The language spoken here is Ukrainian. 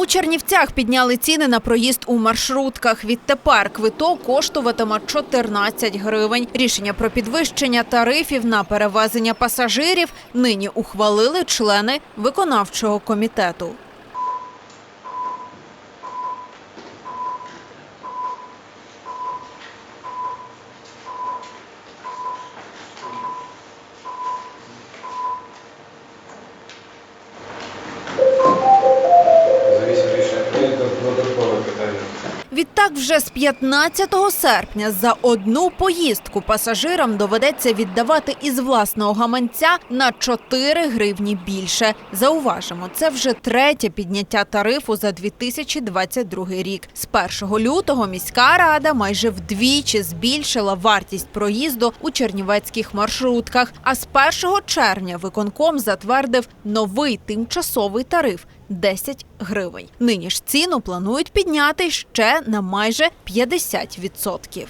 У Чернівцях підняли ціни на проїзд у маршрутках. Відтепер квиток коштуватиме 14 гривень. Рішення про підвищення тарифів на перевезення пасажирів нині ухвалили члени виконавчого комітету. Відтак, вже з 15 серпня за одну поїздку пасажирам доведеться віддавати із власного гаманця на 4 гривні більше. Зауважимо, це вже третє підняття тарифу за 2022 рік. З 1 лютого міська рада майже вдвічі збільшила вартість проїзду у чернівецьких маршрутках. А з 1 червня виконком затвердив новий тимчасовий тариф 10 гривень. Нині ж ціну планують підняти ще на майже 50%.